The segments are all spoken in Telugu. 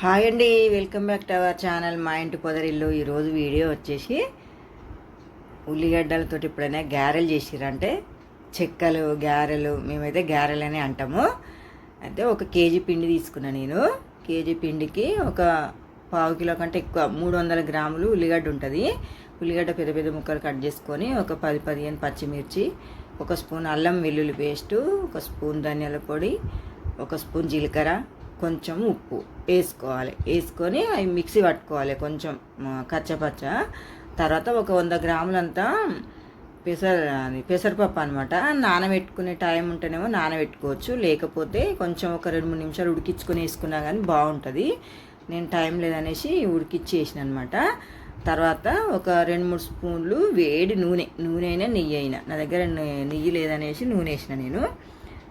హాయ్ అండి welcome back to our channel మా ఇంటి పొదరిల్లు. ఈరోజు వీడియో వచ్చేసి ఉల్లిగడ్డలతోటి ఎప్పుడైనా గారెలు చేసిరంటే చెక్కలు గారెలు మేమైతే గారెలు అని అంటాము. అయితే ఒక కేజీ పిండి తీసుకున్నా నేను. కేజీ పిండికి ఒక పావు కిలో కంటే ఎక్కువ మూడు వందల గ్రాములు ఉల్లిగడ్డ ఉంటుంది. ఉల్లిగడ్డ పెద్ద పెద్ద ముక్కలు కట్ చేసుకొని ఒక పది పదిహేను పచ్చిమిర్చి ఒక స్పూన్ అల్లం వెల్లుల్లి పేస్టు ఒక స్పూన్ ధనియాల పొడి ఒక స్పూన్ జీలకర్ర కొంచెం ఉప్పు వేసుకోవాలి. వేసుకొని అవి మిక్సీ పట్టుకోవాలి కొంచెం కచ్చపచ్చ. తర్వాత ఒక వంద గ్రాములంతా పెసర అది పెసరపప్పు అనమాట నానబెట్టుకునే టైం ఉంటేనేమో నానబెట్టుకోవచ్చు. లేకపోతే కొంచెం ఒక రెండు మూడు నిమిషాలు ఉడికించుకొని వేసుకున్నా కానీ బాగుంటుంది. నేను టైం లేదనేసి ఉడికిచ్చి వేసిన అనమాట తర్వాత ఒక రెండు మూడు స్పూన్లు వేడి నూనె. నూనె అయినా నెయ్యి అయినా. నా దగ్గర నెయ్యి లేదనేసి నూనె వేసిన నేను.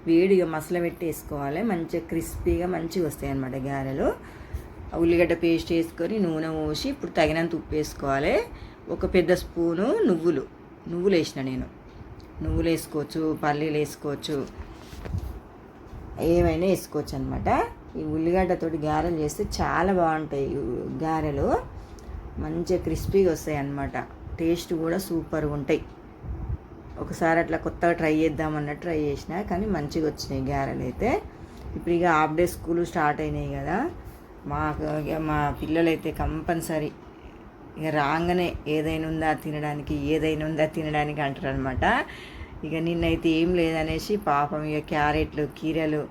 వేడిగా మసల పెట్టేసుకోవాలి. మంచిగా క్రిస్పీగా మంచిగా వస్తాయి అన్నమాట గారెలు. ఉల్లిగడ్డ పేస్ట్ వేసుకొని నూనె పోసి ఇప్పుడు తగినంత ఉప్పు వేసుకోవాలి. ఒక పెద్ద స్పూను నువ్వులు. నువ్వులు వేసిన నేను. నువ్వులు వేసుకోవచ్చు పల్లీలు వేసుకోవచ్చు ఏమైనా వేసుకోవచ్చు అనమాట ఈ ఉల్లిగడ్డతోటి గారెలు చేస్తే చాలా బాగుంటాయి గారెలు. మంచిగా క్రిస్పీగా వస్తాయి అన్నమాట. టేస్ట్ కూడా సూపర్గా ఉంటాయి. ఒకసారి అట్లా కొత్తగా ట్రై చేద్దామన్నట్టు ట్రై చేసిన కానీ మంచిగా వచ్చినాయి గారెలు అయితే. ఇప్పుడు ఇక హాఫ్ డే స్కూల్ స్టార్ట్ అయినాయి కదా. మాకు ఇక మా పిల్లలైతే కంపల్సరీ ఇక రాగానే ఏదైనా ఉందా తినడానికి ఏదైనా ఉందా తినడానికి అంటారు అనమాట ఇక నిన్నైతే ఏం లేదనేసి పాపం ఇక క్యారెట్లు కీరలు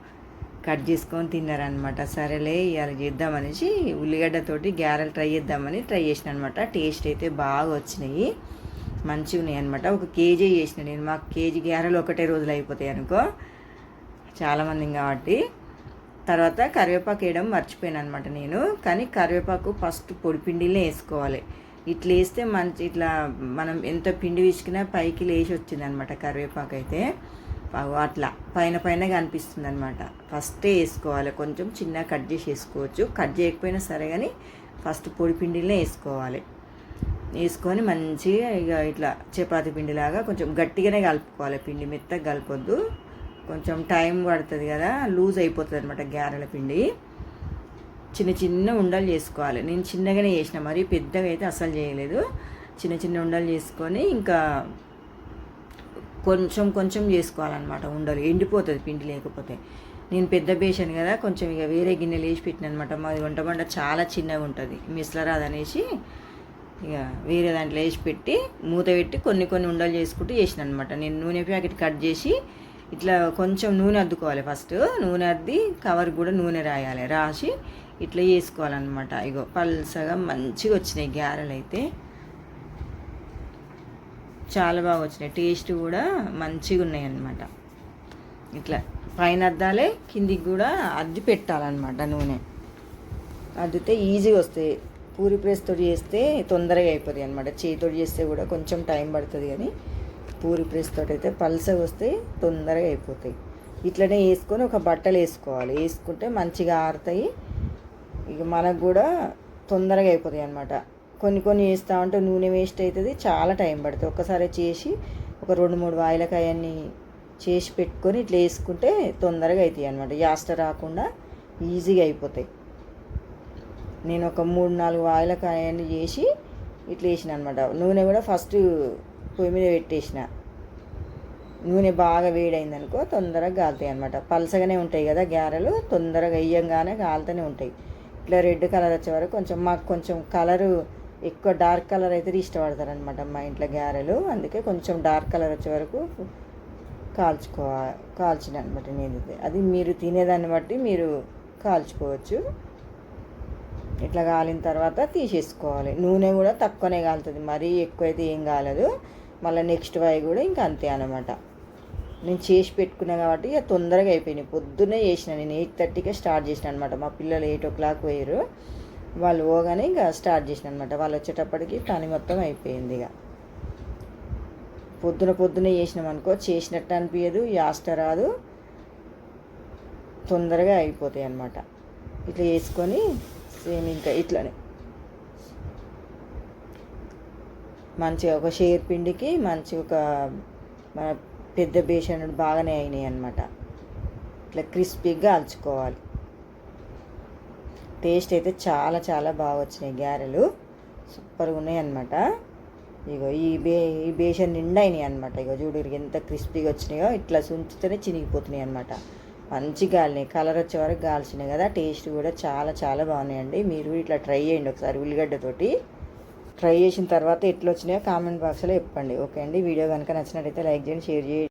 కట్ చేసుకొని తిన్నారనమాట సరేలే ఇవాళ చేద్దామనేసి ఉల్లిగడ్డతోటి గ్యారెలు ట్రై చేద్దామని ట్రై చేసిన అనమాట టేస్ట్ అయితే బాగా వచ్చినాయి. మంచిగా ఉన్నాయి అనమాట ఒక కేజీ చేసిన నేను. మాకు కేజీ గ్యారెలు ఒకటే రోజులు అయిపోతాయి అనుకో. చాలామంది కాబట్టి తర్వాత కరివేపాకు వేయడం మర్చిపోయాను అనమాట నేను. కానీ కరివేపాకు ఫస్ట్ పొడి పిండిలే వేసుకోవాలి. ఇట్లా వేస్తే మంచి ఇట్లా మనం ఎంత పిండి విసికినా పైకి లేచి వచ్చింది అనమాట కరివేపాకు అయితే. అట్లా. పైన పైన కనిపిస్తుంది అనమాట ఫస్టే వేసుకోవాలి. కొంచెం చిన్న కట్ చేసి వేసుకోవచ్చు. కట్ చేయకపోయినా సరే కానీ ఫస్ట్ పొడి పిండిలే వేసుకోవాలి. వేసుకొని మంచిగా ఇక ఇట్లా చపాతి పిండిలాగా కొంచెం గట్టిగానే కలుపుకోవాలి. పిండి మెత్తగా కలపొద్దు. కొంచెం టైం పడుతుంది కదా లూజ్ అయిపోతుంది అనమాట గారెల పిండి. చిన్న చిన్న ఉండలు చేసుకోవాలి. నేను చిన్నగానే చేసిన మరి పెద్దగా అయితే అసలు చేయలేదు. చిన్న చిన్న ఉండలు చేసుకొని ఇంకా కొంచెం కొంచెం చేసుకోవాలన్నమాట ఉండలు. ఎండిపోతుంది పిండి లేకపోతే. నేను పెద్ద బేసాను కదా కొంచెం ఇక వేరే గిన్నెలు వేసి పెట్టిన అనమాట మాది వంట చాలా చిన్నగా ఉంటుంది. మిస్లరాదనేసి ఇక వేరే దాంట్లో వేసి పెట్టి మూత పెట్టి కొన్ని కొన్ని ఉండలు చేసుకుంటూ చేసిన అనమాట నేను నూనె ప్యాకెట్ కట్ చేసి ఇట్లా కొంచెం నూనె అద్దుకోవాలి ఫస్ట్. నూనె అద్ది కవర్ కూడా నూనె రాయాలి. రాసి ఇట్లా చేసుకోవాలన్నమాట. ఇగో పల్సగా మంచిగా వచ్చినాయి గారెలు అయితే. చాలా బాగా వచ్చినాయి. టేస్ట్ కూడా మంచిగా ఉన్నాయి అన్నమాట ఇట్లా పైన అద్దాలే కిందికి కూడా అద్ది పెట్టాలన్నమాట నూనె. అద్దితే ఈజీగా వస్తాయి. పూరి ప్రెస్ తోటి చేస్తే తొందరగా అయిపోతుంది అనమాట చేతితో చేస్తే కూడా కొంచెం టైం పడుతుంది కానీ పూరి ప్రెస్ తోటి అయితే పల్సగా వస్తే తొందరగా అయిపోతాయి. ఇట్లనే వేసుకొని ఒక బట్టలు వేసుకోవాలి. వేసుకుంటే మంచిగా ఆరుతాయి. ఇక మనకు కూడా తొందరగా అయిపోతాయి అనమాట కొన్ని కొన్ని వేస్తూ ఉంటే నూనె వేస్ట్ అవుతుంది. చాలా టైం పడుతుంది. ఒక్కసారి చేసి ఒక రెండు మూడు వాయిలకాయన్ని చేసి పెట్టుకొని ఇట్లా వేసుకుంటే తొందరగా అవుతాయి అనమాట యాస్ట రాకుండా ఈజీగా అయిపోతాయి. నేను ఒక మూడు నాలుగు వాయిలకాయన్ని చేసి ఇట్లా వేసిన అనమాట నూనె కూడా ఫస్ట్ పొయ్యి మీద పెట్టేసిన. నూనె బాగా వేడైంది అనుకో తొందరగా కాలుతాయి అనమాట పలసగానే ఉంటాయి కదా గారెలు తొందరగా వేయంగానే కాలుతూనే ఉంటాయి. ఇట్లా రెడ్ కలర్ వచ్చే వరకు కొంచెం మాకు కొంచెం కలరు ఎక్కువ డార్క్ కలర్ అయితే ఇష్టపడతారనమాట మా ఇంట్లో గారెలు. అందుకే కొంచెం డార్క్ కలర్ వచ్చే వరకు కాల్చుకో కాల్చిన అనమాట నేను అది మీరు తినేదాన్ని బట్టి మీరు కాల్చుకోవచ్చు. ఇట్లా కాలిన తర్వాత తీసేసుకోవాలి. నూనె కూడా తక్కువనే కాలుతుంది. మరీ ఎక్కువైతే ఏం కాలదు. మళ్ళీ నెక్స్ట్ వై కూడా ఇంకా అంతే అనమాట నేను చేసి పెట్టుకున్నా కాబట్టి ఇక తొందరగా అయిపోయినాయి పొద్దున్నే చేసిన. నేను ఎయిట్ థర్టీకే స్టార్ట్ చేసిన అనమాట మా పిల్లలు ఎయిట్ ఓ క్లాక్ పోయారు వాళ్ళు పోగానే ఇంకా స్టార్ట్ చేసిన అనమాట వాళ్ళు వచ్చేటప్పటికి పని మొత్తం అయిపోయింది ఇక. పొద్దున పొద్దునే చేసినాం అనుకో చేసినట్టు అనిపించదు యాస్ట రాదు. తొందరగా అయిపోతాయి అనమాట ఇట్లా వేసుకొని సేమ్ ఇంకా ఇట్లనే. మంచిగా ఒక షేర్ పిండికి మంచి ఒక మన పెద్ద బేషన్ బాగానే అయినాయి అనమాట ఇట్లా క్రిస్పీగా అల్చుకోవాలి టేస్ట్ అయితే చాలా చాలా బాగా వచ్చినాయి గారెలు. సూపర్గా ఉన్నాయి అనమాట ఇగో ఈ బే ఈ బేషన్ నిండా అయినాయి అనమాట ఇగో చూడు ఎంత క్రిస్పీగా వచ్చినాయో ఇట్లా సుంచితేనే చినిగిపోతున్నాయి అనమాట మంచి గాలినాయి కలర్ వచ్చే వరకు గాల్చినాయి కదా. టేస్ట్ కూడా చాలా చాలా బాగున్నాయండి. మీరు ఇట్లా ట్రై చేయండి ఒకసారి ఉల్లిగడ్డతోటి. ట్రై చేసిన తర్వాత ఎట్లా వచ్చినాయో కామెంట్ బాక్స్లో చెప్పండి. ఓకే అండి. వీడియో కనుక నచ్చినట్టయితే లైక్ చేయండి షేర్ చేయండి.